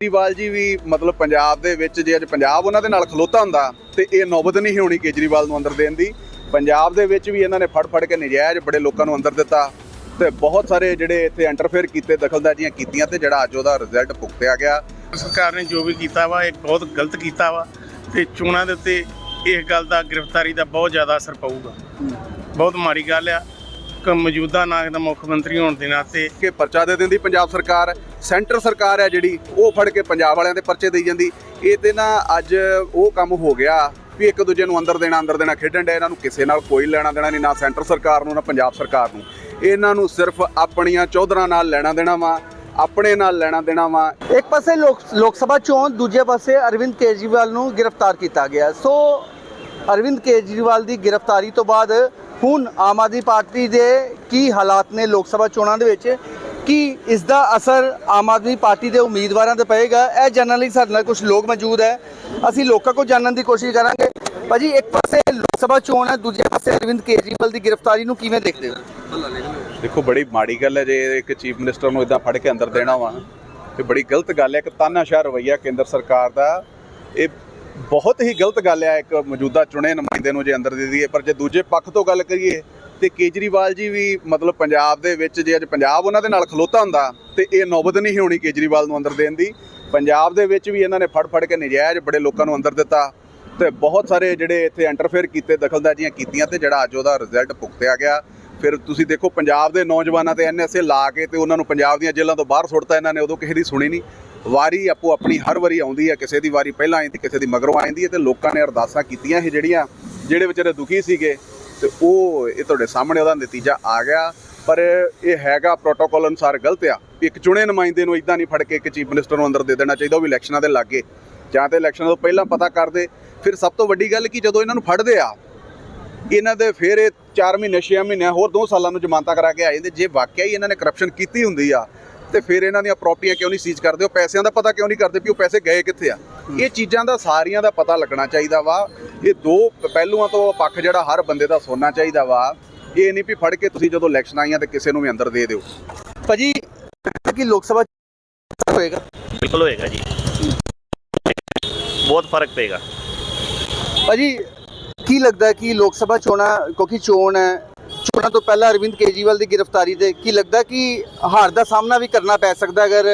ਕੇਜਰੀਵਾਲ ਜੀ ਵੀ ਮਤਲਬ ਪੰਜਾਬ ਦੇ ਵਿੱਚ ਜੇ ਅੱਜ ਪੰਜਾਬ ਉਹਨਾਂ ਦੇ ਨਾਲ ਖਲੋਤਾ ਹੁੰਦਾ ਤੇ ਇਹ ਨੌਬਤ ਨਹੀਂ ਹੋਣੀ ਕੇਜਰੀਵਾਲ ਨੂੰ ਅੰਦਰ ਦੇਣ ਦੀ। ਪੰਜਾਬ ਦੇ ਵਿੱਚ ਵੀ ਇਹਨਾਂ ਨੇ ਫੜ ਫੜ ਕੇ ਨਜਾਇਜ਼ ਬੜੇ ਲੋਕਾਂ ਨੂੰ ਅੰਦਰ ਦਿੱਤਾ ਤੇ ਬਹੁਤ ਸਾਰੇ ਜਿਹੜੇ ਇੱਥੇ ਇੰਟਰਫੇਅਰ ਕੀਤੇ ਦਖਲਅੰਦਾਜ਼ੀਆਂ ਕੀਤੀਆਂ ਤੇ ਜਿਹੜਾ ਅੱਜ ਉਹਦਾ ਰਿਜ਼ਲਟ ਭੁਗਤਿਆ ਗਿਆ। ਸਰਕਾਰ ਨੇ ਜੋ ਵੀ ਕੀਤਾ ਵਾ ਇਹ ਬਹੁਤ ਗਲਤ ਕੀਤਾ ਵਾ ਤੇ ਚੋਣਾਂ ਦੇ ਉੱਤੇ ਇਸ ਗੱਲ ਦਾ ਗ੍ਰਿਫਤਾਰੀ ਦਾ ਬਹੁਤ ਜ਼ਿਆਦਾ ਅਸਰ ਪਊਗਾ। ਬਹੁਤ ਮਾੜੀ ਗੱਲ ਆ। ਕਿ ਮੌਜੂਦਾ ਨਾਗ ਦਾ ਮੁੱਖ ਮੰਤਰੀ ਹੋਣ ਦੇ ਨਾਤੇ ਕਿ ਪਰਚਾ ਦੇ ਦਿੰਦੀ ਪੰਜਾਬ ਸਰਕਾਰ। ਸੈਂਟਰ ਸਰਕਾਰ ਹੈ ਜਿਹੜੀ, ਉਹ ਫੜ ਕੇ ਪੰਜਾਬ ਵਾਲਿਆਂ ਦੇ ਪਰਚੇ ਦੇਈ ਜਾਂਦੀ। ਇਹ ਤੇ ਨਾ ਅੱਜ ਉਹ ਕੰਮ ਹੋ ਗਿਆ ਵੀ ਇੱਕ ਦੂਜੇ ਨੂੰ ਅੰਦਰ ਦੇਣਾ ਅੰਦਰ ਦੇਣਾ ਖੇਡਣ ਦੇ ਇਹਨਾਂ ਨੂੰ ਕਿਸੇ ਨਾਲ ਕੋਈ ਲੈਣਾ ਦੇਣਾ ਨਹੀਂ, ਨਾ ਸੈਂਟਰ ਸਰਕਾਰ ਨੂੰ, ਨਾ ਪੰਜਾਬ ਸਰਕਾਰ ਨੂੰ। ਇਹਨਾਂ ਨੂੰ ਸਿਰਫ ਆਪਣੀਆਂ ਚੌਧਰਾਂ ਨਾਲ ਲੈਣਾ ਦੇਣਾ ਵਾ, ਆਪਣੇ ਨਾਲ ਲੈਣਾ ਦੇਣਾ ਵਾ। ਇੱਕ ਪਾਸੇ ਲੋਕ ਲੋਕ ਸਭਾ ਚੋਣ, ਦੂਜੇ ਪਾਸੇ ਅਰਵਿੰਦ ਕੇਜਰੀਵਾਲ ਨੂੰ ਗ੍ਰਿਫਤਾਰ ਕੀਤਾ ਗਿਆ। ਸੋ, ਅਰਵਿੰਦ ਕੇਜਰੀਵਾਲ ਦੀ ਗ੍ਰਿਫਤਾਰੀ ਤੋਂ ਬਾਅਦ ਹੁਣ ਆਮ ਆਦਮੀ ਪਾਰਟੀ ਦੇ ਕੀ ਹਾਲਾਤ ਨੇ ਲੋਕ ਸਭਾ ਚੋਣਾਂ ਦੇ ਵਿੱਚ? ਕੀ ਇਸ ਦਾ ਅਸਰ ਆਮ ਆਦਮੀ ਪਾਰਟੀ ਦੇ ਉਮੀਦਵਾਰਾਂ ਤੇ ਪਏਗਾ, ਇਹ ਜਾਣਨ ਲਈ ਸਾਡੇ ਨਾਲ ਕੁਝ ਲੋਕ ਮੌਜੂਦ ਹੈ। ਅਸੀਂ ਲੋਕਾਂ ਕੋਲ ਜਾਣਨ ਦੀ ਕੋਸ਼ਿਸ਼ ਕਰਾਂਗੇ। ਭਾਜੀ, ਇੱਕ ਪਾਸੇ ਲੋਕ ਸਭਾ ਚੋਣ ਹੈ, ਦੂਜੇ ਪਾਸੇ ਅਰਵਿੰਦ ਕੇਜਰੀਵਾਲ ਦੀ ਗ੍ਰਿਫਤਾਰੀ ਨੂੰ ਕਿਵੇਂ ਦੇਖਦੇ ਹੋ? ਦੇਖੋ, ਬੜੀ ਮਾੜੀ ਗੱਲ ਹੈ ਜੇ ਇੱਕ ਚੀਫ ਮਿਨਿਸਟਰ ਨੂੰ ਇਦਾਂ ਫੜ ਕੇ ਅੰਦਰ ਦੇਣਾ ਵਾ, ਤੇ ਬੜੀ ਗਲਤ ਗੱਲ ਹੈ। ਇੱਕ ਤਾਨਾਸ਼ਾਹ ਰਵਈਆ ਕੇਂਦਰ ਸਰਕਾਰ ਦਾ, ਇਹ ਬਹੁਤ ਹੀ ਗਲਤ ਗੱਲ ਹੈ। ਇੱਕ ਮੌਜੂਦਾ ਚੁਣੇ ਨੁਮਾਇੰਦੇ ਨੂੰ ਜੇ ਅੰਦਰ ਦੇ ਦਈਏ, ਪਰ ਜੇ ਦੂਜੇ ਪੱਖ ਤੋਂ ਗੱਲ ਕਰੀਏ ਤੇ ਕੇਜਰੀਵਾਲ ਜੀ ਵੀ ਮਤਲਬ ਪੰਜਾਬ ਦੇ ਵਿੱਚ ਜੇ ਅੱਜ ਪੰਜਾਬ ਉਹਨਾਂ ਦੇ ਨਾਲ ਖਲੋਤਾ ਹੁੰਦਾ ਤੇ ਇਹ ਨੌਬਤ ਨਹੀਂ ਹੋਣੀ ਕੇਜਰੀਵਾਲ ਨੂੰ ਅੰਦਰ ਦੇਣ ਦੀ। ਪੰਜਾਬ ਦੇ ਵਿੱਚ ਵੀ ਇਹਨਾਂ ਨੇ ਫੜ ਫੜ ਕੇ ਨਜਾਇਜ਼ ਬੜੇ ਲੋਕਾਂ ਨੂੰ ਅੰਦਰ ਦਿੱਤਾ ਤੇ ਬਹੁਤ ਸਾਰੇ ਜਿਹੜੇ ਇੱਥੇ ਇੰਟਰਫੇਅਰ ਕੀਤੇ, ਦਖਲਅੰਦਾਜ਼ੀਆਂ ਕੀਤੀਆਂ ਤੇ ਜਿਹੜਾ ਅੱਜ ਉਹਦਾ ਰਿਜ਼ਲਟ ਭੁਗਤਿਆ ਗਿਆ। ਫਿਰ ਤੁਸੀਂ ਦੇਖੋ ਪੰਜਾਬ ਦੇ ਨੌਜਵਾਨਾਂ ਤੇ ਐਨਐਸਏ ਲਾ ਕੇ ਤੇ ਉਹਨਾਂ ਨੂੰ ਪੰਜਾਬ ਦੀਆਂ ਜੇਲ੍ਹਾਂ ਤੋਂ ਬਾਹਰ ਸੁੱਟਤਾ ਇਹਨਾਂ ਨੇ, ਉਦੋਂ ਕਿਸੇ ਦੀ ਸੁਣੀ ਨਹੀਂ। ਵਾਰੀ ਆਪੋ ਆਪਣੀ ਹਰ ਵਾਰੀ ਆਉਂਦੀ ਹੈ, ਕਿਸੇ ਦੀ ਵਾਰੀ ਪਹਿਲਾਂ ਆਈ ਤੇ ਕਿਸੇ ਦੀ ਮਗਰੋਂ ਆਉਂਦੀ ਹੈ ਤੇ ਲੋਕਾਂ ਨੇ ਅਰਦਾਸਾਂ ਕੀਤੀਆਂ ਸੀ ਜਿਹੜੀਆਂ, ਜਿਹੜੇ ਵਿਚਾਰੇ ਦੁਖੀ ਸੀਗੇ ਤੇ ਉਹ ਇਹ ਤੁਹਾਡੇ ਸਾਹਮਣੇ ਉਹਦਾ ਨਤੀਜਾ ਆ ਗਿਆ। ਪਰ ਇਹ ਹੈਗਾ ਪ੍ਰੋਟੋਕਾਲ ਅਨੁਸਾਰ ਗਲਤ ਆ। ਇੱਕ ਚੁਣੇ ਨੁਮਾਇੰਦੇ ਨੂੰ ਇਦਾਂ ਨਹੀਂ ਫੜ ਕੇ ਇੱਕ ਚੀਫ ਮਿਨਿਸਟਰ ਨੂੰ ਅੰਦਰ ਦੇ ਦੇਣਾ ਚਾਹੀਦਾ ਉਹ ਵੀ ਇਲੈਕਸ਼ਨਾਂ ਦੇ ਲਾਗੇ। ਜਾਂ ਤੇ ਇਲੈਕਸ਼ਨਾਂ ਤੋਂ ਪਹਿਲਾਂ ਪਤਾ ਕਰਦੇ। ਫਿਰ ਸਭ ਤੋਂ ਵੱਡੀ ਗੱਲ ਕੀ ਜਦੋਂ ਇਹਨਾਂ ਨੂੰ ਫੜਦੇ ਆ ਇਹਨਾਂ ਦੇ ਫਿਰ ਇਹ 4 ਮਹੀਨੇ 6 ਮਹੀਨੇ ਹੋਰ 2 ਸਾਲਾਂ ਨੂੰ ਜ਼ਮਾਨਤਾਂ ਕਰਾ ਕੇ ਆ ਜਾਂਦੇ। ਜੇ ਵਾਕਿਆ ਹੀ ਇਹਨਾਂ ਨੇ ਕਰਪਸ਼ਨ ਕੀਤੀ ਹੁੰਦੀ ਆ ਤੇ ਫਿਰ ਇਹਨਾਂ ਦੀਆਂ ਪ੍ਰਾਪਰਟੀਆਂ ਕਿਉਂ ਨਹੀਂ ਸੀਜ਼ ਕਰਦੇ? ਉਹ ਪੈਸਿਆਂ ਦਾ ਪਤਾ ਕਿਉਂ ਨਹੀਂ ਕਰਦੇ ਵੀ ਉਹ ਪੈਸੇ ਗਏ ਕਿੱਥੇ ਆ? ਇਹ ਚੀਜ਼ਾਂ ਦਾ ਸਾਰੀਆਂ ਦਾ ਪਤਾ ਲੱਗਣਾ ਚਾਹੀਦਾ ਵਾ। ਇਹ ਦੋ ਪਹਿਲੂਆਂ ਤੋਂ ਪੱਖ ਜਿਹੜਾ ਹਰ ਬੰਦੇ ਦਾ ਸੋਨਾ ਚਾਹੀਦਾ ਵਾ ਇਹ ਨਹੀਂ ਵੀ ਫੜ ਕੇ ਤੁਸੀਂ ਜਦੋਂ ਇਲੈਕਸ਼ਨ ਆਈਆਂ ਤੇ ਕਿਸੇ ਨੂੰ ਵੀ ਅੰਦਰ ਦੇ ਦਿਓ। ਭਾਜੀ ਕਿ ਲੋਕ ਸਭਾ ਹੋਏਗਾ? ਬਿਲਕੁਲ ਹੋਏਗਾ ਜੀ। ਬਹੁਤ ਫ਼ਰਕ ਪਏਗਾ। ਭਾਜੀ ਕੀ ਲੱਗਦਾ ਕਿ ਲੋਕ ਸਭਾ ਚੋਣਾਂ ਕਿਉਂਕਿ ਚੋਣ ਹੈ ਚੋਣਾਂ ਤੋਂ ਪਹਿਲਾਂ ਅਰਵਿੰਦ ਕੇਜਰੀਵਾਲ ਦੀ ਗ੍ਰਿਫਤਾਰੀ ਤੇ ਕੀ ਲੱਗਦਾ ਕਿ ਹਾਰ ਦਾ ਸਾਹਮਣਾ ਵੀ ਕਰਨਾ ਪੈ ਸਕਦਾ ਅਗਰ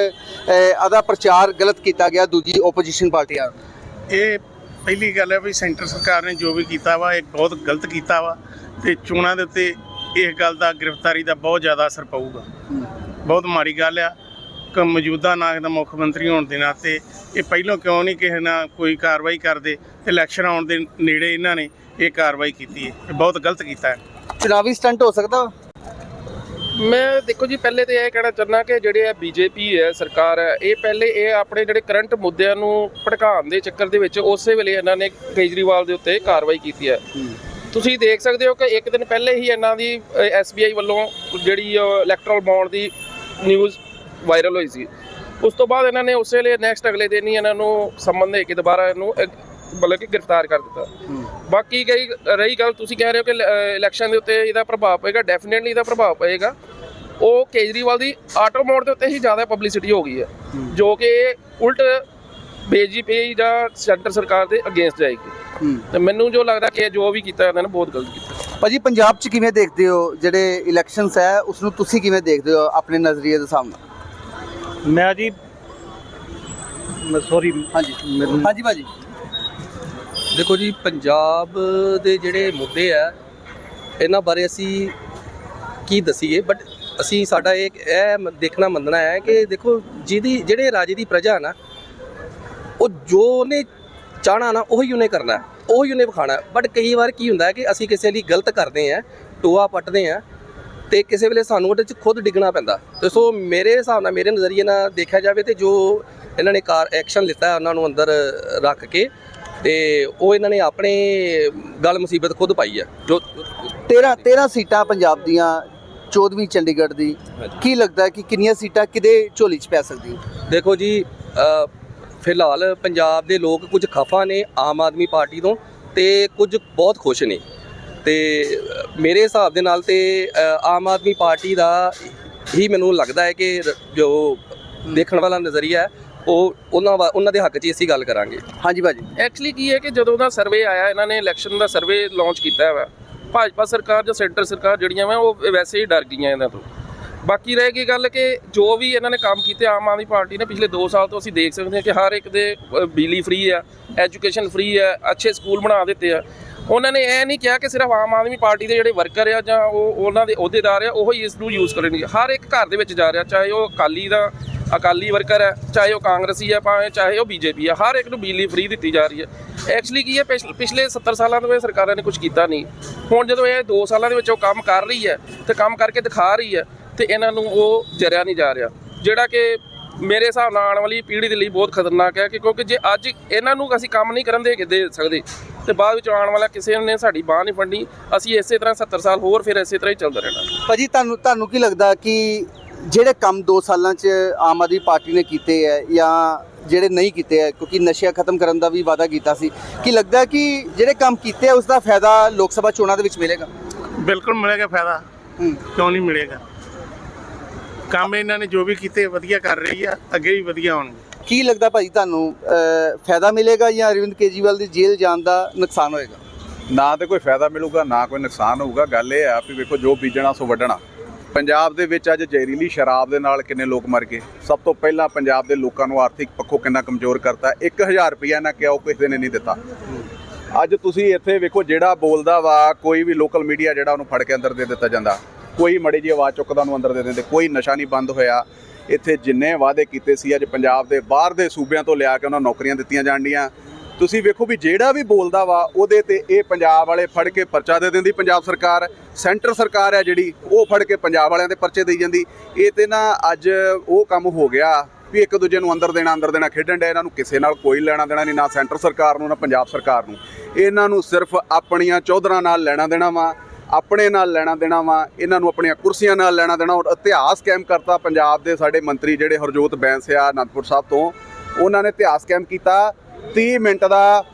ਆਦਾ ਪ੍ਰਚਾਰ ਗਲਤ ਕੀਤਾ ਗਿਆ ਦੂਜੀ ਓਪੋਜੀਸ਼ਨ ਪਾਰਟੀਆਂ ਇਹ ਪਹਿਲੀ ਗੱਲ ਹੈ ਵੀ ਸੈਂਟਰ ਸਰਕਾਰ ਨੇ ਜੋ ਵੀ ਕੀਤਾ ਵਾ, ਇਹ ਬਹੁਤ ਗਲਤ ਕੀਤਾ ਵਾ ਤੇ ਚੋਣਾਂ ਦੇ ਉੱਤੇ ਇਸ ਗੱਲ ਦਾ ਗ੍ਰਿਫਤਾਰੀ ਦਾ ਬਹੁਤ ਜ਼ਿਆਦਾ ਅਸਰ ਪਊਗਾ। ਬਹੁਤ ਮਾੜੀ ਗੱਲ ਆ। ਕਿ ਮੌਜੂਦਾ ਨਾਗ ਦਾ ਮੁੱਖ ਮੰਤਰੀ ਹੋਣ ਦੇ ਨਾਤੇ ਇਹ ਪਹਿਲਾਂ ਕਿਉਂ ਨਹੀਂ ਕਿਸੇ ਨਾਲ ਕੋਈ ਕਾਰਵਾਈ ਕਰਦੇ, ਇਲੈਕਸ਼ਨ ਆਉਣ ਦੇ ਨੇੜੇ ਇਹਨਾਂ ਨੇ ਇਹ ਕਾਰਵਾਈ ਕੀਤੀ ਹੈ। ਇਹ ਬਹੁਤ ਗਲਤ ਕੀਤਾ ਹੈ। ਚੁਣਾਵੀ ਸਟੰਟ ਹੋ ਸਕਦਾ ਵਾ? ਮੈਂ ਦੇਖੋ ਜੀ ਪਹਿਲੇ ਤੇ ਇਹ ਕਹਿਣਾ ਚਾਹੁੰਦਾ ਕਿ ਜਿਹੜੇ ਆ ਬੀਜੇਪੀ ਹੈ ਸਰਕਾਰ ਹੈ ਇਹ ਪਹਿਲੇ ਇਹ ਆਪਣੇ ਜਿਹੜੇ ਕਰੰਟ ਮੁੱਦਿਆਂ ਨੂੰ ਭੜਕਾਉਣ ਦੇ ਚੱਕਰ ਦੇ ਵਿੱਚ ਉਸੇ ਵੇਲੇ ਇਹਨਾਂ ਨੇ ਕੇਜਰੀਵਾਲ ਦੇ ਉੱਤੇ ਕਾਰਵਾਈ ਕੀਤੀ ਹੈ। ਤੁਸੀਂ ਦੇਖ ਸਕਦੇ ਹੋ ਕਿ ਇੱਕ ਦਿਨ ਪਹਿਲੇ ਹੀ ਇਹਨਾਂ ਦੀ ਐਸਬੀਆਈ ਵੱਲੋਂ ਜਿਹੜੀ ਇਲੈਕਟਰਲ ਬੌਂਡ ਦੀ ਨਿਊਜ਼ ਵਾਇਰਲ ਹੋਈ ਸੀ। ਉਸ ਤੋਂ ਬਾਅਦ ਇਹਨਾਂ ਨੇ ਉਸੇ ਵੇਲੇ ਨੈਕਸਟ ਅਗਲੇ ਦਿਨ ਹੀ ਇਹਨਾਂ ਨੂੰ ਸੰਬੰਧ ਦੇ ਕੇ ਦੁਬਾਰਾ ਇਹਨੂੰ ਮਤਲਬ ਕਿ ਗ੍ਰਿਫਤਾਰ ਕਰ ਦਿੱਤਾ। ਬਾਕੀ ਗਈ ਰਹੀ ਗੱਲ ਤੁਸੀਂ ਕਹਿ ਰਹੇ ਹੋ ਕਿ ਇਲੈਕਸ਼ਨ ਦੇ ਉੱਤੇ ਇਹਦਾ ਪ੍ਰਭਾਵ ਪਏਗਾ ਡੈਫੀਨਿਟਲੀ ਇਹਦਾ ਪ੍ਰਭਾਵ ਪਏਗਾ। ਉਹ ਕੇਜਰੀਵਾਲ ਦੀ ਆਟੋ ਮੋਡ ਦੇ ਉੱਤੇ ਹੀ ਜ਼ਿਆਦਾ ਪਬਲਿਸਿਟੀ ਹੋ ਗਈ ਹੈ ਜੋ ਕਿ ਉਲਟ ਬੀਜੇਪੀ ਜਾਂ ਸੈਂਟਰ ਸਰਕਾਰ ਦੇ ਅਗੇਂਸਟ ਜਾਏਗੀ। ਤੇ ਮੈਨੂੰ ਜੋ ਲੱਗਦਾ ਕਿ ਜੋ ਵੀ ਕੀਤਾ ਇਹਨਾਂ ਨੇ ਬਹੁਤ ਗਲਤ ਕੀਤਾ। ਭਾਜੀ ਪੰਜਾਬ 'ਚ ਕਿਵੇਂ ਦੇਖਦੇ ਹੋ ਜਿਹੜੇ ਇਲੈਕਸ਼ਨਸ ਹੈ ਉਸ ਨੂੰ ਤੁਸੀਂ ਕਿਵੇਂ ਦੇਖਦੇ ਹੋ ਆਪਣੇ ਨਜ਼ਰੀਏ ਦੇ ਸਾਹਮਣੇ ਮੈਂ ਜੀ ਸੌਰੀ ਹਾਂਜੀ। ਹਾਂਜੀ ਭਾਜੀ। ਦੇਖੋ ਜੀ, ਪੰਜਾਬ ਦੇ ਜਿਹੜੇ ਮੁੱਦੇ ਆ, ਇਹਨਾਂ ਬਾਰੇ ਅਸੀਂ ਕੀ ਦਸੀਏ? ਬਟ ਅਸੀਂ ਸਾਡਾ ਇਹ ਇਹ ਦੇਖਣਾ, ਮੰਨਣਾ ਹੈ ਕਿ ਦੇਖੋ, ਜਿਹਦੀ, ਜਿਹੜੇ ਰਾਜੇ ਦੀ ਪ੍ਰਜਾ ਨਾ, ਉਹ ਜੋ ਉਹਨੇ ਚਾਹਣਾ ਨਾ, ਉਹੀ ਉਹਨੇ ਕਰਨਾ ਉਹੀ ਉਹਨੇ ਵਿਖਾਣਾ ਬਟ ਕਈ ਵਾਰ ਕੀ ਹੁੰਦਾ ਹੈ ਕਿ ਅਸੀਂ ਕਿਸੇ ਲਈ ਗਲਤ ਕਰਦੇ ਆ ਟੋਆ ਪੱਟਦੇ ਆ ਤੇ ਕਿਸੇ ਵੇਲੇ ਸਾਨੂੰ ਉਹਦੇ 'ਚ ਖੁਦ ਡਿੱਗਣਾ ਪੈਂਦਾ। ਤੇ ਸੋ ਮੇਰੇ ਹਿਸਾਬ ਨਾਲ, ਮੇਰੇ ਨਜ਼ਰੀਏ ਨਾਲ ਦੇਖਿਆ ਜਾਵੇ ਤੇ ਜੋ ਇਹਨਾਂ ਨੇ ਕਾਰ ਐਕਸ਼ਨ ਲਿੱਤਾ ਉਹਨਾਂ ਨੂੰ ਅੰਦਰ ਰੱਖ ਕੇ ਤੇ ਉਹ ਇਹਨਾਂ ਨੇ ਆਪਣੇ ਗੱਲ ਮੁਸੀਬਤ ਖੁਦ ਪਾਈ ਹੈ ਜੋ 13 13 ਸੀਟਾਂ ਪੰਜਾਬ ਦੀਆਂ 14ਵੀਂ ਚੰਡੀਗੜ੍ਹ ਦੀ। ਕੀ ਲੱਗਦਾ ਕਿ ਕਿੰਨੀਆਂ ਸੀਟਾਂ ਕਿਹਦੇ ਝੋਲੀ 'ਚ ਪੈ ਸਕਦੀਆਂ? ਦੇਖੋ ਜੀ ਫਿਲਹਾਲ ਪੰਜਾਬ ਦੇ ਲੋਕ ਕੁਝ ਖਫਾ ਨੇ ਆਮ ਆਦਮੀ ਪਾਰਟੀ ਤੋਂ ਤੇ ਕੁਝ ਬਹੁਤ ਖੁਸ਼ ਨੇ। ਤੇ ਮੇਰੇ ਹਿਸਾਬ ਦੇ ਨਾਲ ਤੇ ਆਮ ਆਦਮੀ ਪਾਰਟੀ ਦਾ ਹੀ ਮੈਨੂੰ ਲੱਗਦਾ ਹੈ ਕਿ ਜੋ ਦੇਖਣ ਵਾਲਾ ਨਜ਼ਰੀਆ ਹੈ ਉਹ ਉਹਨਾਂ ਵਾ- ਉਹਨਾਂ ਦੇ ਹੱਕ 'ਚ ਹੀ ਅਸੀਂ ਗੱਲ ਕਰਾਂਗੇ। ਹਾਂਜੀ ਭਾਜੀ। ਐਕਚੁਅਲੀ ਕੀ ਹੈ ਕਿ ਜਦੋਂ ਦਾ ਸਰਵੇ ਆਇਆ ਇਹਨਾਂ ਨੇ ਇਲੈਕਸ਼ਨ ਦਾ ਸਰਵੇ ਲਾਂਚ ਕੀਤਾ ਵਾ ਭਾਜਪਾ ਸਰਕਾਰ ਜਾਂ ਸੈਂਟਰ ਸਰਕਾਰ ਜਿਹੜੀਆਂ ਵਾ ਉਹ ਵੈਸੇ ਹੀ ਡਰ ਗਈਆਂ ਇਹਨਾਂ ਤੋਂ। ਬਾਕੀ ਰਹਿ ਗਈ ਗੱਲ ਕਿ ਜੋ ਵੀ ਇਹਨਾਂ ਨੇ ਕੰਮ ਕੀਤੇ ਆਮ ਆਦਮੀ ਪਾਰਟੀ ਨੇ ਪਿਛਲੇ 2 ਸਾਲ ਤੋਂ ਅਸੀਂ ਦੇਖ ਸਕਦੇ ਹਾਂ ਕਿ ਹਰ ਇੱਕ ਦੇ ਅ, ਬਿਜਲੀ ਫ੍ਰੀ ਆ ਐਜੂਕੇਸ਼ਨ ਫ੍ਰੀ ਆ ਅੱਛੇ ਸਕੂਲ ਬਣਾ ਦਿੱਤੇ ਆ। ਉਹਨਾਂ ਨੇ ਇਹ ਨਹੀਂ ਕਿਹਾ ਕਿ ਸਿਰਫ ਆਮ ਆਦਮੀ ਪਾਰਟੀ ਦੇ ਜਿਹੜੇ ਵਰਕਰ ਆ ਜਾਂ ਉਹ ਉਹਨਾਂ ਦੇ ਅਹੁਦੇਦਾਰ ਆ ਉਹ ਹੀ ਇਸ ਨੂੰ ਯੂਜ਼ ਕਰਨਗੇ। ਹਰ ਇੱਕ ਘਰ ਦੇ ਵਿੱਚ ਜਾ ਰਿਹਾ ਚਾਹੇ ਉਹ ਅਕਾਲੀ ਦਾ ਅਕਾਲੀ ਵਰਕਰ ਹੈ, ਚਾਹੇ ਉਹ ਕਾਂਗਰਸੀ ਹੈ, ਭਾਵੇਂ ਚਾਹੇ ਉਹ ਬੀਜੇਪੀ ਹੈ, ਹਰ ਇੱਕ ਨੂੰ ਬਿਜਲੀ ਫ੍ਰੀ ਦਿੱਤੀ ਜਾ ਰਹੀ ਹੈ। ਐਕਚੁਅਲੀ ਕੀ ਹੈ, ਪਿਛ- ਪਿਛਲੇ 70 ਸਾਲਾਂ ਤੋਂ ਇਹ ਸਰਕਾਰਾਂ ਨੇ ਕੁਝ ਕੀਤਾ ਨਹੀਂ। ਹੁਣ ਜਦੋਂ ਇਹ 2 ਸਾਲਾਂ ਦੇ ਵਿੱਚ ਉਹ ਕੰਮ ਕਰ ਰਹੀ ਹੈ ਤੇ ਕੰਮ ਕਰਕੇ ਦਿਖਾ ਰਹੀ ਹੈ ਤੇ ਇਹਨਾਂ ਨੂੰ ਉਹ ਜਰਿਆ ਨਹੀਂ ਜਾ ਰਿਹਾ। ਜਿਹੜਾ ਕਿ ਮੇਰੇ ਹਿਸਾਬ ਨਾਲ ਆਉਣ ਵਾਲੀ ਪੀੜ੍ਹੀ ਦੇ ਲਈ ਬਹੁਤ ਖਤਰਨਾਕ ਹੈ ਕਿ ਕਿਉਂਕਿ ਜੇ ਅੱਜ ਇਹਨਾਂ ਨੂੰ ਅਸੀਂ ਕੰਮ ਨਹੀਂ ਕਰਨ ਦੇ ਦੇ ਸਕਦੇ ਤੇ ਬਾਅਦ ਵਿੱਚ ਆਉਣ ਵਾਲਾ ਕਿਸੇ ਨੇ ਸਾਡੀ ਬਾਹ ਨਹੀਂ ਫੜਨੀ, ਅਸੀਂ ਇਸੇ ਤਰ੍ਹਾਂ 70 ਸਾਲ ਹੋਰ ਫਿਰ ਇਸੇ ਤਰ੍ਹਾਂ ਹੀ ਚੱਲਦਾ ਰਹਿਣਾ। ਭਾਜੀ, ਤੁਹਾਨੂੰ ਤੁਹਾਨੂੰ ਕੀ ਲੱਗਦਾ ਕਿ ਜਿਹੜੇ ਕੰਮ 2 ਸਾਲਾਂ 'ਚ ਆਮ ਆਦਮੀ ਪਾਰਟੀ ਨੇ ਕੀਤੇ ਹੈ ਜਾਂ ਜਿਹੜੇ ਨਹੀਂ ਕੀਤੇ ਹੈ ਕਿਉਂਕਿ ਨਸ਼ਿਆ ਖਤਮ ਕਰਨ ਦਾ ਵੀ ਵਾਅਦਾ ਕੀਤਾ ਸੀ ਕੀ ਲੱਗਦਾ ਕਿ ਜਿਹੜੇ ਕੰਮ ਕੀਤੇ ਆ ਉਸ ਦਾ ਫਾਇਦਾ ਲੋਕ ਸਭਾ ਚੋਣਾਂ ਦੇ ਵਿੱਚ ਮਿਲੇਗਾ? ਬਿਲਕੁਲ ਮਿਲੇਗਾ ਫਾਇਦਾ। ਹੂੰ। ਕਿਉਂ ਨਹੀਂ ਮਿਲੇਗਾ? ਕੰਮ ਇਹਨਾਂ ਨੇ ਜੋ ਵੀ ਕੀਤੇ ਵਧੀਆ ਕਰ ਰਹੀ ਆ ਅੱਗੇ ਵੀ ਵਧੀਆ ਹੋਣਗੇ। ਕੀ ਲੱਗਦਾ ਭਾਜੀ ਤੁਹਾਨੂੰ ਫਾਇਦਾ ਮਿਲੇਗਾ ਜਾਂ ਅਰਵਿੰਦ ਕੇਜਰੀਵਾਲ ਦੀ ਜੇਲ੍ਹ ਜਾਣ ਦਾ ਨੁਕਸਾਨ ਹੋਏਗਾ? ਨਾ ਤੇ ਕੋਈ ਫਾਇਦਾ ਮਿਲੂਗਾ ਨਾ ਕੋਈ ਨੁਕਸਾਨ ਹੋਊਗਾ। ਗੱਲ ਇਹ ਆ ਵੀ ਵੇਖੋ ਜੋ ਬੀਜਣਾ ਸੋ ਵੱਢਣਾ। ਪੰਜਾਬ ਦੇ ਵਿੱਚ ਅੱਜ ਜ਼ਹਿਰੀਲੀ ਸ਼ਰਾਬ ਦੇ ਨਾਲ ਕਿੰਨੇ ਲੋਕ ਮਰ ਗਏ? ਸਭ ਤੋਂ ਪਹਿਲਾਂ ਪੰਜਾਬ ਦੇ ਲੋਕਾਂ ਨੂੰ ਆਰਥਿਕ ਪੱਖੋਂ ਕਿੰਨਾ ਕਮਜ਼ੋਰ ਕਰਤਾ? 1000 ਰੁਪਇਆ ਨਾ ਕਿਹਾ, ਉਹ ਕਿਸੇ ਨੇ ਨਹੀਂ ਦਿੱਤਾ। ਅੱਜ ਤੁਸੀਂ ਇੱਥੇ ਵੇਖੋ, ਜਿਹੜਾ ਬੋਲਦਾ ਵਾ, ਕੋਈ ਵੀ ਲੋਕਲ ਮੀਡੀਆ ਜਿਹੜਾ ਉਹਨੂੰ ਫੜ ਕੇ ਅੰਦਰ ਦੇ ਦਿੱਤਾ ਜਾਂਦਾ। ਕੋਈ ਮੜੀ ਜੀ ਆਵਾਜ਼ ਚੁੱਕਦਾ ਉਹਨੂੰ ਅੰਦਰ ਦੇ ਦਿੰਦੇ। ਕੋਈ ਨਸ਼ਾ ਨਹੀਂ ਬੰਦ ਹੋਇਆ। ਇੱਥੇ ਜਿੰਨੇ ਵਾਅਦੇ ਕੀਤੇ ਸੀ, ਅੱਜ ਪੰਜਾਬ ਦੇ ਬਾਹਰ ਦੇ ਸੂਬਿਆਂ ਤੋਂ ਲਿਆ ਕੇ ਉਹਨਾਂ ਨੌਕਰੀਆਂ ਦਿੱਤੀਆਂ ਜਾਣਡੀਆਂ ਤੁਸੀਂ ਵੇਖੋ ਵੀ ਜਿਹੜਾ ਵੀ ਬੋਲਦਾ ਵਾ, ਉਹਦੇ ਤੇ ਇਹ ਪੰਜਾਬ ਵਾਲੇ ਫੜ ਕੇ ਪਰਚਾ ਦੇ ਦਿੰਦੀ, ਪੰਜਾਬ ਸਰਕਾਰ, ਸੈਂਟਰ ਸਰਕਾਰ ਹੈ ਜਿਹੜੀ, ਉਹ ਫੜ ਕੇ ਪੰਜਾਬ ਵਾਲਿਆਂ ਦੇ ਪਰਚੇ ਦੇਈ ਜਾਂਦੀ। ਇਹ ਤੇ ਨਾ ਅੱਜ ਉਹ ਕੰਮ ਹੋ ਗਿਆ ਵੀ ਇੱਕ ਦੂਜੇ ਨੂੰ ਅੰਦਰ ਦੇਣਾ ਅੰਦਰ ਦੇਣਾ ਖੇਡਣ ਦੇ ਇਹਨਾਂ ਨੂੰ ਕਿਸੇ ਨਾਲ ਕੋਈ ਲੈਣਾ ਦੇਣਾ ਨਹੀਂ, ਨਾ ਸੈਂਟਰ ਸਰਕਾਰ ਨੂੰ, ਨਾ ਪੰਜਾਬ ਸਰਕਾਰ ਨੂੰ। ਇਹਨਾਂ ਨੂੰ ਸਿਰਫ ਆਪਣੀਆਂ ਚੌਧਰਾਂ ਨਾਲ ਲੈਣਾ ਦੇਣਾ ਵਾ, ਆਪਣੇ ਨਾਲ ਲੈਣਾ ਦੇਣਾ ਵਾ, ਇਹਨਾਂ ਨੂੰ ਆਪਣੀਆਂ ਕੁਰਸੀਆਂ ਨਾਲ ਲੈਣਾ ਦੇਣਾ, ਔਰ ਇਤਿਹਾਸ ਕਾਇਮ ਕਰਤਾ ਪੰਜਾਬ ਦੇ ਸਾਡੇ ਮੰਤਰੀ ਜਿਹੜੇ ਹਰਜੋਤ ਬੈਂਸ ਆ ਅਨੰਦਪੁਰ ਸਾਹਿਬ ਤੋਂ, ਉਹਨਾਂ ਨੇ ਇਤਿਹਾਸ ਕਾਇਮ ਕੀਤਾ। 30 ਮਿੰਟ ਦਾ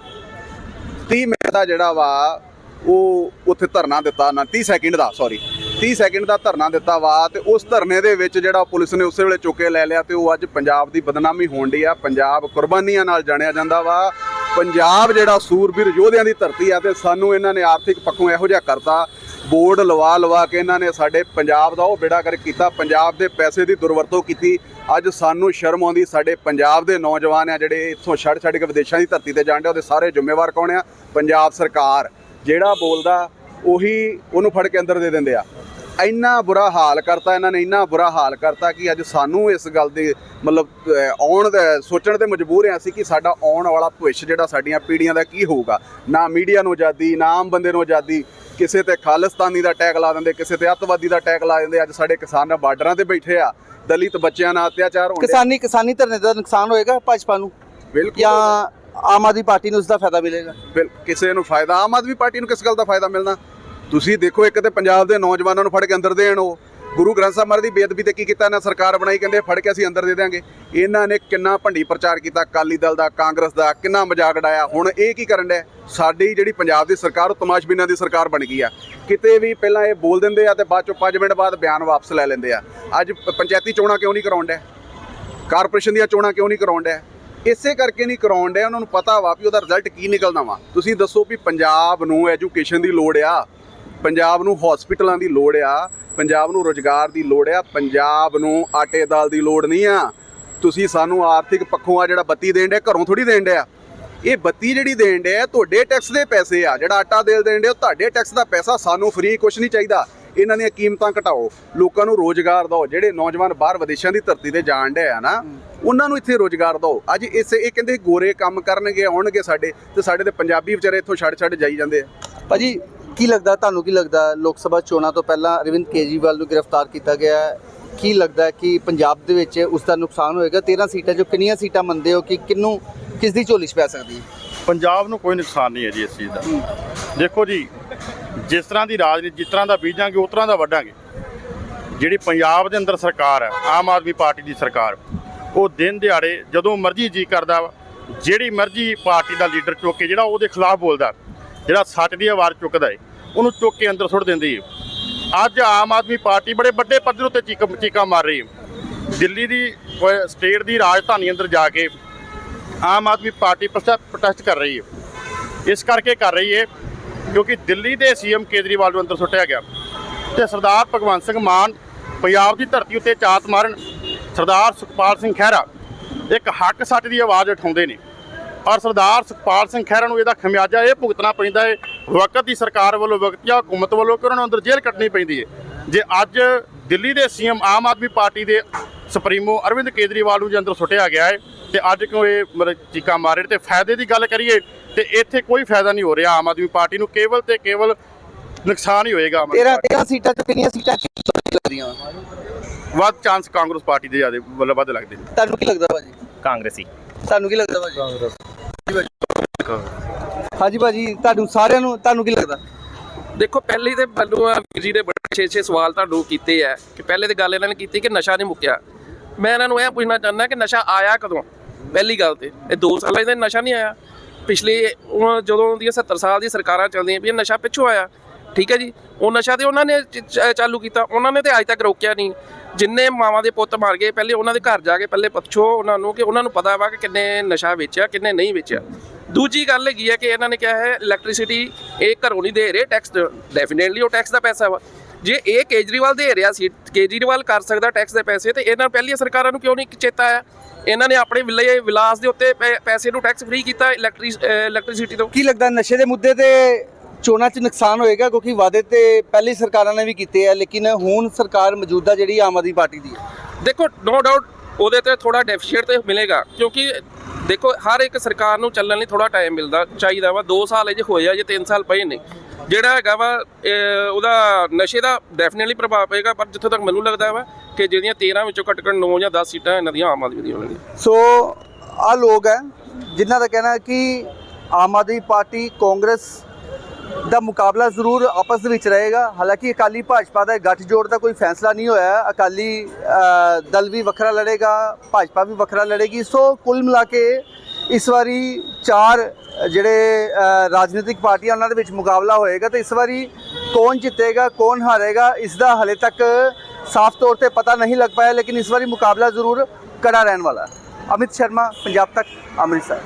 30 ਮਿੰਟ ਦਾ ਜਿਹੜਾ ਵਾ, ਉਹ ਉੱਥੇ ਧਰਨਾ ਦਿੱਤਾ ਨਾ 30 ਸੈਕਿੰਡ ਦਾ ਸੌਰੀ 30 ਸੈਕਿੰਡ ਦਾ ਧਰਨਾ ਦਿੱਤਾ ਵਾ ਤੇ ਉਸ ਧਰਨੇ ਦੇ ਵਿੱਚ ਜਿਹੜਾ ਪੁਲਿਸ ਨੇ ਉਸੇ ਵੇਲੇ ਚੁੱਕੇ ਲੈ ਲਿਆ ਤੇ ਉਹ ਅੱਜ ਪੰਜਾਬ ਦੀ ਬਦਨਾਮੀ ਹੋਣ ਡਈ ਆ, ਪੰਜਾਬ ਕੁਰਬਾਨੀਆਂ ਨਾਲ ਜਾਣਿਆ ਜਾਂਦਾ ਵਾ। ਪੰਜਾਬ ਜਿਹੜਾ ਸੂਰਬੀਰ ਯੋਧਿਆਂ ਦੀ ਧਰਤੀ ਆ ਤੇ ਸਾਨੂੰ ਇਹਨਾਂ ਨੇ ਆਰਥਿਕ ਪੱਖੋਂ ਇਹੋ ਜਿਹਾ ਕਰਤਾ ਬੋਰਡ ਲਵਾ ਲਵਾ ਕੇ ਇਹਨਾਂ ਨੇ ਸਾਡੇ ਪੰਜਾਬ ਦਾ ਉਹ ਬੇੜਾ ਕਰ ਕੀਤਾ। ਪੰਜਾਬ ਦੇ ਪੈਸੇ ਦੀ ਦੁਰਵਰਤੋਂ ਕੀਤੀ। ਅੱਜ ਸਾਨੂੰ ਸ਼ਰਮ ਆਉਂਦੀ, ਸਾਡੇ ਪੰਜਾਬ ਦੇ ਨੌਜਵਾਨ ਆ ਜਿਹੜੇ ਇੱਥੋਂ ਛੱਡ ਛੱਡ ਕੇ ਵਿਦੇਸ਼ਾਂ ਦੀ ਧਰਤੀ ਤੇ ਜਾਂਦੇ ਉਹਦੇ ਸਾਰੇ ਜ਼ਿੰਮੇਵਾਰ ਕੌਣ ਆ? ਪੰਜਾਬ ਸਰਕਾਰ। ਜਿਹੜਾ ਬੋਲਦਾ, ਉਹੀ ਉਹਨੂੰ ਫੜ ਕੇ ਅੰਦਰ ਦੇ ਦਿੰਦੇ ਆ। ਇੰਨਾ ਬੁਰਾ ਹਾਲ ਕਰਤਾ ਇਹਨਾਂ ਨੇ, ਇੰਨਾ ਬੁਰਾ ਹਾਲ ਕਰਤਾ ਕਿ ਅੱਜ ਸਾਨੂੰ ਇਸ ਗੱਲ ਦੇ ਮਤਲਬ ਆਉਣ ਦਾ, ਸੋਚਣ ਤੇ ਮਜਬੂਰ ਹਾਂ ਅਸੀਂ ਕਿ ਸਾਡਾ ਆਉਣ ਵਾਲਾ ਭਵਿੱਖ ਜਿਹੜਾ ਸਾਡੀਆਂ ਪੀੜ੍ਹੀਆਂ ਦਾ ਕੀ ਹੋਊਗਾ। ਨਾ ਮੀਡੀਆ ਨੂੰ ਆਜ਼ਾਦੀ, ਨਾ ਆਮ ਬੰਦੇ ਨੂੰ ਆਜ਼ਾਦੀ। ਕਿਸੇ ਤੇ ਖਾਲਿਸਤਾਨੀ ਦਾ ਟੈਗ ਲਾ ਦਿੰਦੇ ਕਿਸੇ ਤੇ ਅੱਤਵਾਦੀ ਦਾ ਟੈਗ ਲਾ ਦਿੰਦੇ ਅੱਜ ਸਾਡੇ ਕਿਸਾਨ ਬਾਰਡਰਾਂ ਤੇ ਬੈਠੇ ਆ ਦਲਿਤ ਬੱਚਿਆਂ ਨਾਲ ਅਤਿਆਚਾਰ ਹੁੰਦੇ ਕਿਸਾਨੀ ਕਿਸਾਨੀ ਧਰਨੇ ਦਾ ਨੁਕਸਾਨ ਹੋਏਗਾ ਭਾਜਪਾ ਨੂੰ? ਬਿਲਕੁਲ। ਜਾਂ ਆਮ ਆਦਮੀ ਪਾਰਟੀ ਨੂੰ ਉਸ ਦਾ ਫਾਇਦਾ ਮਿਲੇਗਾ? ਕਿਸੇ ਨੂੰ ਫਾਇਦਾ ਆਮ ਆਦਮੀ ਪਾਰਟੀ ਨੂੰ ਕਿਸ ਗੱਲ ਦਾ ਫਾਇਦਾ ਮਿਲਣਾ? ਤੁਸੀਂ ਦੇਖੋ ਇੱਕ ਤੇ ਪੰਜਾਬ ਦੇ ਨੌਜਵਾਨਾਂ ਨੂੰ ਫੜ ਕੇ ਅੰਦਰ ਦੇਣ ਉਹ। ਗੁਰੂ ਗ੍ਰੰਥ ਸਾਹਿਬ ਮਹਾਰਾਜ ਦੀ ਬੇਅਦਬੀ ਤੇ ਕੀ ਕੀਤਾ ਇਹਨਾਂ ਸਰਕਾਰ ਬਣਾਈ, ਕਹਿੰਦੇ ਫੜ ਕੇ ਅਸੀਂ ਅੰਦਰ ਦੇ ਦਿਆਂਗੇ। ਇਹਨਾਂ ਨੇ ਕਿੰਨਾ ਭੰਡੀ ਪ੍ਰਚਾਰ ਕੀਤਾ, ਅਕਾਲੀ ਦਲ ਦਾ, ਕਾਂਗਰਸ ਦਾ, ਕਿੰਨਾ ਮਜ਼ਾਕ ਉਡਾਇਆ। ਹੁਣ ਇਹ ਕੀ ਕਰਨ ਡਿਆ? ਸਾਡੀ ਜਿਹੜੀ ਪੰਜਾਬ ਦੀ ਸਰਕਾਰ, ਉਹ ਤਮਾਸ਼ਬੀਨਾਂ ਦੀ ਸਰਕਾਰ ਬਣ ਗਈ ਆ। ਕਿਤੇ ਵੀ ਪਹਿਲਾਂ ਇਹ ਬੋਲ ਦਿੰਦੇ ਆ ਤੇ ਬਾਅਦ ਚੋਂ 5 ਮਿੰਟ ਬਾਅਦ ਬਿਆਨ ਵਾਪਸ ਲੈ ਲੈਂਦੇ ਆ। ਅੱਜ ਪੰਚਾਇਤੀ ਚੋਣਾਂ ਕਿਉਂ ਨਹੀਂ ਕਰਾਉਣ ਡਿਆ? ਕਾਰਪੋਰੇਸ਼ਨ ਦੀਆਂ ਚੋਣਾਂ ਕਿਉਂ ਨਹੀਂ ਕਰਾਉਣ ਡਿਆ? ਇਸੇ ਕਰਕੇ ਨਹੀਂ ਕਰਾਉਣ ਡਿਆ। ਉਹਨਾਂ ਨੂੰ ਪਤਾ ਵਾ ਵੀ ਉਹਦਾ ਰਿਜ਼ਲਟ ਕੀ ਨਿਕਲਣਾ ਵਾ। ਤੁਸੀਂ ਦੱਸੋ ਵੀ ਪੰਜਾਬ ਨੂੰ ਐਜੂਕੇਸ਼ਨ ਦੀ ਲੋੜ ਆ? ਪੰਜਾਬ ਨੂੰ ਹਸਪੀਟਲਾਂ ਦੀ ਲੋੜ ਆ? ਪੰਜਾਬ ਨੂੰ ਰੋਜ਼ਗਾਰ ਦੀ ਲੋੜ ਆ, ਪੰਜਾਬ ਨੂੰ ਆਟੇ ਦਾਲ ਦੀ ਲੋੜ ਨਹੀਂ ਆ। ਤੁਸੀਂ ਸਾਨੂੰ ਆਰਥਿਕ ਪੱਖੋਂ ਆ ਜਿਹੜਾ ਬੱਤੀ ਦੇਣ ਡਿਆ, ਘਰੋਂ ਥੋੜੀ ਦੇਣ ਡਿਆ। ਇਹ ਬੱਤੀ ਜਿਹੜੀ ਦੇਣ ਡਿਆ ਤੁਹਾਡੇ ਟੈਕਸ ਦੇ ਪੈਸੇ ਆ। ਜਿਹੜਾ ਆਟਾ ਦੇਲ ਦੇਣ ਡਿਆ, ਉਹ ਤੁਹਾਡੇ ਟੈਕਸ ਦਾ ਪੈਸਾ, ਸਾਨੂੰ ਫ੍ਰੀ ਕੁਝ ਨਹੀਂ ਚਾਹੀਦਾ। ਇਹਨਾਂ ਦੀਆਂ ਕੀਮਤਾਂ ਘਟਾਓ। ਲੋਕਾਂ ਨੂੰ ਰੋਜ਼ਗਾਰ ਦਿਓ। ਜਿਹੜੇ ਨੌਜਵਾਨ ਬਾਹਰ ਵਿਦੇਸ਼ਾਂ ਦੀ ਧਰਤੀ ਤੇ ਜਾਣ ਡਿਆ ਆ ਨਾ, ਉਹਨਾਂ ਨੂੰ ਇੱਥੇ ਰੋਜ਼ਗਾਰ ਦਿਓ। ਅੱਜ ਇਸੇ, ਇਹ ਕਹਿੰਦੇ ਗੋਰੇ ਕੰਮ ਕਰਨਗੇ, ਆਉਣਗੇ ਸਾਡੇ ਤੇ ਸਾਡੇ ਤੇ ਪੰਜਾਬੀ ਵਿਚਾਰੇ ਇੱਥੋਂ ਛੱਡ ਛੱਡ ਜਾਈ ਜਾਂਦੇ ਆ। ਭਾਜੀ ਕੀ ਲੱਗਦਾ, ਤੁਹਾਨੂੰ ਕੀ ਲੱਗਦਾ, ਲੋਕ ਸਭਾ ਚੋਣਾਂ ਤੋਂ ਪਹਿਲਾਂ ਅਰਵਿੰਦ ਕੇਜਰੀਵਾਲ ਨੂੰ ਗ੍ਰਿਫਤਾਰ ਕੀਤਾ ਗਿਆ ਹੈ। ਕੀ ਲੱਗਦਾ ਕਿ ਪੰਜਾਬ ਦੇ ਵਿੱਚ ਉਸ ਦਾ ਨੁਕਸਾਨ ਹੋਏਗਾ? 13 ਸੀਟਾਂ ਚੋਂ ਕਿੰਨੀਆਂ ਸੀਟਾਂ ਮੰਨਦੇ ਹੋ ਕਿ ਕਿੰਨੂੰ, ਕਿਸ ਦੀ ਝੋਲੀ 'ਚ ਪੈ ਸਕਦੀ ਹੈ? ਪੰਜਾਬ ਨੂੰ ਕੋਈ ਨੁਕਸਾਨ ਨਹੀਂ ਹੈ ਜੀ ਇਸ ਚੀਜ਼ ਦਾ। ਦੇਖੋ ਜੀ, ਜਿਸ ਤਰ੍ਹਾਂ ਦੀ ਰਾਜਨੀਤੀ, ਜਿਸ ਤਰ੍ਹਾਂ ਦਾ ਬੀਜਾਂਗੇ, ਉਸ ਤਰ੍ਹਾਂ ਦਾ ਵੱਢਾਂਗੇ। ਜਿਹੜੀ ਪੰਜਾਬ ਦੇ ਅੰਦਰ ਸਰਕਾਰ ਹੈ, ਆਮ ਆਦਮੀ ਪਾਰਟੀ ਦੀ ਸਰਕਾਰ, ਉਹ ਦਿਨ ਦਿਹਾੜੇ ਜਦੋਂ ਮਰਜ਼ੀ ਜੀ ਕਰਦਾ ਜਿਹੜੀ ਮਰਜ਼ੀ ਪਾਰਟੀ ਦਾ ਲੀਡਰ ਚੁੱਕ ਕੇ ਜਿਹੜਾ ਉਹਦੇ ਖਿਲਾਫ ਬੋਲਦਾ ਜਿਹੜਾ ਸੱਚ ਦੀ ਆਵਾਜ਼ ਚੁੱਕਦਾ ਏ, ਉਹਨੂੰ ਚੁੱਕ ਕੇ ਅੰਦਰ ਸੁੱਟ ਦਿੰਦੀ ਹੈ ਅੱਜ ਆਮ ਆਦਮੀ ਪਾਰਟੀ ਬੜੇ ਵੱਡੇ ਪੱਧਰ ਉੱਤੇ ਚੀਕ ਚੀਕਾਂ ਮਾਰ ਰਹੀ ਹੈ ਦਿੱਲੀ ਦੀ ਸਟੇਟ ਦੀ ਰਾਜਧਾਨੀ ਅੰਦਰ ਜਾ ਕੇ ਆਮ ਆਦਮੀ ਪਾਰਟੀ ਪ੍ਰੋਟੈਸਟ ਕਰ ਰਹੀ ਹੈ ਇਸ ਕਰਕੇ ਕਰ ਰਹੀ ਹੈ ਕਿਉਂਕਿ ਦਿੱਲੀ ਦੇ ਸੀਐਮ ਕੇਜਰੀਵਾਲ ਨੂੰ ਅੰਦਰ ਸੁੱਟਿਆ ਗਿਆ। ਤੇ ਸਰਦਾਰ ਭਗਵੰਤ ਸਿੰਘ ਮਾਨ ਪੰਜਾਬ ਦੀ ਧਰਤੀ ਉੱਤੇ ਚਾਤ ਮਾਰਨ ਸਰਦਾਰ ਸੁਖਪਾਲ ਸਿੰਘ ਖਹਿਰਾ ਇੱਕ ਹੱਕ ਸੱਚ ਦੀ ਆਵਾਜ਼ ਉਠਾਉਂਦੇ ਨੇ। ਔਰ ਸਰਦਾਰ ਸੁਖਪਾਲ ਸਿੰਘ ਖਹਿਰਾ ਨੂੰ ਇਹਦਾ ਖਮਿਆਜਾ ਇਹ ਭੁਗਤਣਾ ਪੈਂਦਾ ਹੈ ਵਕਤ ਦੀ ਸਰਕਾਰ ਵੱਲੋਂ ਵਕਤੀਆ ਹਕੂਮਤ ਵੱਲੋਂ ਕਿ ਉਹਨਾਂ ਨੂੰ ਅੰਦਰ ਜੇਲ੍ਹ ਕੱਟਣੀ ਪੈਂਦੀ ਹੈ ਜੇ ਅੱਜ ਦਿੱਲੀ ਦੇ ਸੀਐਮ ਆਮ ਆਦਮੀ ਪਾਰਟੀ ਦੇ ਸੁਪਰੀਮੋ ਅਰਵਿੰਦ ਕੇਜਰੀਵਾਲ ਨੂੰ ਜੇ ਅੰਦਰ ਸੁੱਟਿਆ ਗਿਆ ਹੈ ਤੇ ਅੱਜ ਕਿਉਂ ਇਹ ਮਤਲਬ ਚੀਕਾਂ ਮਾਰੇ ਤੇ ਫਾਇਦੇ ਦੀ ਗੱਲ ਕਰੀਏ ਤੇ ਇੱਥੇ ਕੋਈ ਫਾਇਦਾ ਨਹੀਂ ਹੋ ਰਿਹਾ ਆਮ ਆਦਮੀ ਪਾਰਟੀ ਨੂੰ। ਕੇਵਲ ਤੇ ਕੇਵਲ ਨੁਕਸਾਨ ਹੀ ਹੋਏਗਾ ਆਮ ਆਦਮੀ 13 ਪਾਰਟੀ 13 ਸੀਟਾਂ ਤੇ ਕਿੰਨੀਆਂ ਸੀਟਾਂ ਲੱਗਦੀਆਂ। ਵੱਧ ਚਾਂਸ ਕਾਂਗਰਸ ਪਾਰਟੀ ਦੇ ਜ਼ਿਆਦਾ ਵੱਧ ਲੱਗਦੇ ਨੇ। ਤੁਹਾਨੂੰ ਕੀ ਲੱਗਦਾ ਭਾਜੀ? ਕਾਂਗਰਸੀ। ਤੁਹਾਨੂੰ ਕੀ ਲੱਗਦਾ ਭਾਜੀ? ਕਾਂਗਰਸ ਹਾਂਜੀ ਭਾਜੀ, ਤੁਹਾਨੂੰ ਸਾਰਿਆਂ ਨੂੰ ਤੁਹਾਨੂੰ ਕੀ ਲੱਗਦਾ? ਦੇਖੋ, ਪਹਿਲੀ ਤੇ ਮੈਨੂੰ ਆ ਵੀਰ ਜੀ ਦੇ ਬੜੇ ਛੇ ਛੇ ਸਵਾਲ ਤੁਹਾਨੂੰ ਕੀਤੇ ਆ ਕਿ ਪਹਿਲੇ ਤੇ ਗੱਲ ਇਹਨਾਂ ਨੇ ਕੀਤੀ ਕਿ ਨਸ਼ਾ ਨਹੀਂ ਮੁੱਕਿਆ। ਮੈਂ ਇਹਨਾਂ ਨੂੰ ਇਹ ਪੁੱਛਣਾ ਚਾਹੁੰਦਾ ਕਿ ਨਸ਼ਾ ਆਇਆ ਕਦੋਂ? ਪਹਿਲੀ ਗੱਲ ਤੇ। ਇਹ 2 ਸਾਲਾਂ ਦੇ ਨਸ਼ਾ ਨਹੀਂ ਆਇਆ। ਪਿਛਲੇ ਜਦੋਂ ਦੀਆਂ 70 ਸਾਲ ਦੀ ਸਰਕਾਰਾਂ ਚੱਲਦੀਆਂ ਵੀ ਨਸ਼ਾ ਪਿੱਛੋਂ ਆਇਆ। ਠੀਕ ਹੈ ਜੀ? ਉਹ ਨਸ਼ਾ ਤੇ ਉਹਨਾਂ ਨੇ ਚਾਲੂ ਕੀਤਾ। ਉਹਨਾਂ ਨੇ ਤੇ ਅੱਜ ਤੱਕ ਰੋਕਿਆ ਨਹੀਂ। ਜਿੰਨੇ ਮਾਵਾਂ ਦੇ ਪੁੱਤ ਮਰ ਗਏ, ਪਹਿਲੇ ਉਹਨਾਂ ਦੇ ਘਰ ਜਾ ਕੇ ਪਹਿਲੇ ਪੁੱਛੋ ਉਹਨਾਂ ਨੂੰ ਕਿ ਉਹਨਾਂ ਨੂੰ ਪਤਾ ਵਾ ਕਿ ਕਿੰਨੇ ਨਸ਼ਾ ਵੇਚਿਆ, ਕਿੰਨੇ ਨਹੀਂ ਵੇਚਿਆ। ਦੂਜੀ ਗੱਲ ਹੈਗੀ ਹੈ ਕਿ ਇਹਨਾਂ ਨੇ ਕਿਹਾ ਹੈ ਇਲੈਕਟ੍ਰਿਸਿਟੀ ਇਹ ਘਰੋਂ ਨਹੀਂ ਦੇ ਰਹੇ ਟੈਕਸ ਡੈਫੀਨੇਟਲੀ ਉਹ ਟੈਕਸ ਦਾ ਪੈਸਾ ਵਾ। ਜੇ ਇਹ ਕੇਜਰੀਵਾਲ ਦੇ ਰਿਹਾ ਸੀ, ਕੇਜਰੀਵਾਲ ਕਰ ਸਕਦਾ ਟੈਕਸ ਦੇ ਪੈਸੇ ਤੇ ਇਹਨਾਂ ਪਹਿਲੀਆਂ ਸਰਕਾਰਾਂ ਨੂੰ ਕਿਉਂ ਨਹੀਂ ਚੇਤਾ ਆਇਆ? ਇਹਨਾਂ ਨੇ ਆਪਣੇ ਵਿਲੇ, ਵਿਲਾਸ ਦੇ ਉੱਤੇ ਪੈ- ਪੈਸੇ ਨੂੰ ਟੈਕਸ ਫ੍ਰੀ ਕੀਤਾ ਇਲੈਕਟ੍ਰਿਸਿਟੀ ਤੋਂ। ਕੀ ਲੱਗਦਾ ਨਸ਼ੇ ਦੇ ਮੁੱਦੇ ਤੇ ਚੋਣਾਂ 'ਚ ਨੁਕਸਾਨ ਹੋਏਗਾ ਕਿਉਂਕਿ ਵਾਅਦੇ ਤੇ ਪਹਿਲੀ ਸਰਕਾਰਾਂ ਨੇ ਵੀ ਕੀਤੇ ਆ ਲੇਕਿਨ ਹੁਣ ਸਰਕਾਰ ਮੌਜੂਦਾ ਜਿਹੜੀ ਆਮ ਆਦਮੀ ਪਾਰਟੀ ਦੀ ਹੈ। ਦੇਖੋ ਨੋ ਡਾਊਟ ਉਹਦੇ ਤੇ ਥੋੜਾ ਡੈਫੀਸ਼ੀਟ ਤੇ ਮਿਲੇਗਾ ਕਿਉਂਕਿ ਦੇਖੋ ਹਰ ਇੱਕ ਸਰਕਾਰ ਨੂੰ ਚੱਲਣ ਲਈ ਥੋੜਾ ਟਾਈਮ ਮਿਲਦਾ ਚਾਹੀਦਾ ਵਾ। 2 ਸਾਲ ਅਜੇ ਹੋਏ ਆ ਜੇ 3 ਸਾਲ ਪਏ ਨੇ। ਜਿਹੜਾ ਹੈਗਾ ਵਾ ਉਹਦਾ ਨਸ਼ੇ ਦਾ ਡੈਫੀਨਿਟਲੀ ਪ੍ਰਭਾਵ ਪਏਗਾ ਪਰ ਜਿੱਥੋਂ ਤੱਕ ਮੈਨੂੰ ਲੱਗਦਾ ਵਾ ਕਿ ਜਿਹੜੀਆਂ 13 ਵਿੱਚੋਂ ਘੱਟ ਘੱਟ 9 ਜਾਂ 10 ਸੀਟਾਂ ਇਹਨਾਂ ਦੀਆਂ ਆਮ ਆਦਮੀ ਦੀਆਂ ਹੋਣਗੀਆਂ। ਸੋ ਆ ਲੋਕ ਹੈ ਜਿਨ੍ਹਾਂ ਦਾ ਕਹਿਣਾ ਕਿ ਆਮ ਆਦਮੀ ਪਾਰਟੀ ਕਾਂਗਰਸ ਦਾ ਮੁਕਾਬਲਾ ਜ਼ਰੂਰ ਆਪਸ ਦੇ ਵਿੱਚ ਰਹੇਗਾ। ਹਾਲਾਂਕਿ ਅਕਾਲੀ ਭਾਜਪਾ ਦਾ ਗੱਠਜੋੜ ਦਾ ਕੋਈ ਫੈਸਲਾ ਨਹੀਂ ਹੋਇਆ। ਅਕਾਲੀ ਦਲ ਵੀ ਵੱਖਰਾ ਲੜੇਗਾ, ਭਾਜਪਾ ਵੀ ਵੱਖਰਾ ਲੜੇਗੀ। ਸੋ ਕੁੱਲ ਮਿਲਾ ਕੇ ਇਸ ਵਾਰੀ ਚਾਰ, ਜਿਹੜੇ ਰਾਜਨੀਤਿਕ ਪਾਰਟੀਆਂ ਉਹਨਾਂ ਦੇ ਵਿੱਚ ਮੁਕਾਬਲਾ ਹੋਏਗਾ ਤੇ ਇਸ ਵਾਰੀ ਕੌਣ ਜਿੱਤੇਗਾ, ਕੌਣ ਹਾਰੇਗਾ, ਇਸ ਦਾ ਹਲੇ ਤੱਕ ਸਾਫ਼ ਤੌਰ ਤੇ ਪਤਾ ਨਹੀਂ ਲੱਗ ਪਾਇਆ, ਲੇਕਿਨ ਇਸ ਵਾਰੀ ਮੁਕਾਬਲਾ ਜ਼ਰੂਰ ਕੜਾ ਰਹਿਣ ਵਾਲਾ। ਅਮਿਤ ਸ਼ਰਮਾ, ਪੰਜਾਬ ਤੱਕ, ਅੰਮ੍ਰਿਤਸਰ।